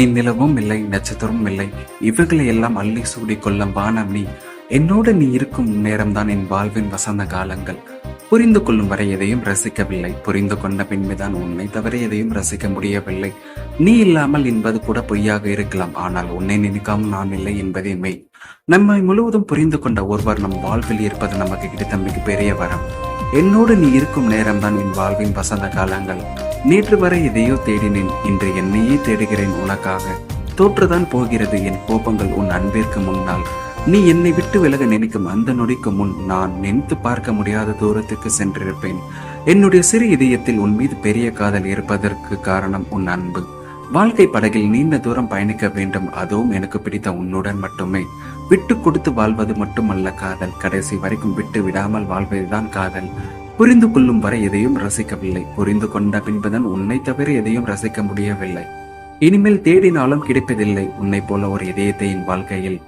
நீ நிலவும் இல்லை நட்சத்திரமும் இல்லை. இவைகளை எல்லாம் அள்ளி சூடி கொள்ளும் வானம் நீ என்னோடு நீ இருக்கும் நேரம்தான் என் வாழ்வின் வசந்த காலங்கள். புரிந்து கொள்ளும் வரை எதையும் ரசிக்கவில்லை. புரிந்து கொண்ட பின்புதான் உன்னை தவிர எதையும் ரசிக்க முடியவில்லை. நீ இல்லாமல் என்பது கூட பொய்யாக இருக்கலாம். ஆனால் உன்னை நினைக்காமல் நான் இல்லை என்பதே மெய். நம்மை முழுவதும் புரிந்து கொண்ட ஒருவர் நம் வாழ்வில் இருப்பது நமக்கு கிடைத்த மிகப்பெரிய வரம். என்னோடு நீ இருக்கும் நேரம்தான் என் வாழ்வின் வசந்த காலங்கள். நேற்று வரை எதையோ தேடினேன். இன்று என் தேடுகிறேன் உனக்காக. தோற்றுதான் போகிறது என் கோபங்கள் உன் அன்பிற்கு முன்னால். நீ என்னை விட்டு விலக நினைக்கும் அந்த நொடிக்கு முன் நான் நினைத்து பார்க்க முடியாத தூரத்துக்கு சென்றிருப்பேன். என்னுடைய சிறு இதயத்தில் உன் மீது பெரிய காதல் இருப்பதற்கு காரணம் உன் அன்பு. வாழ்க்கை படகில் நீண்ட தூரம் பயணிக்க வேண்டும். அதுவும் எனக்கு பிடித்த உன்னுடன் மட்டுமே. விட்டு கொடுத்து வாழ்வது மட்டுமல்ல காதல். கடைசி வரைக்கும் விட்டு விடாமல் வாழ்வதுதான் காதல். புரிந்து கொள்ளும் வரை எதையும் ரசிக்கவில்லை. புரிந்து கொண்ட பின்புதான் உன்னை தவிர எதையும் ரசிக்க முடியவில்லை. இனிமேல் தேடினாலும் கிடைப்பதில்லை. உன்னை போல ஒரு இதயத்தை என் வாழ்க்கையில்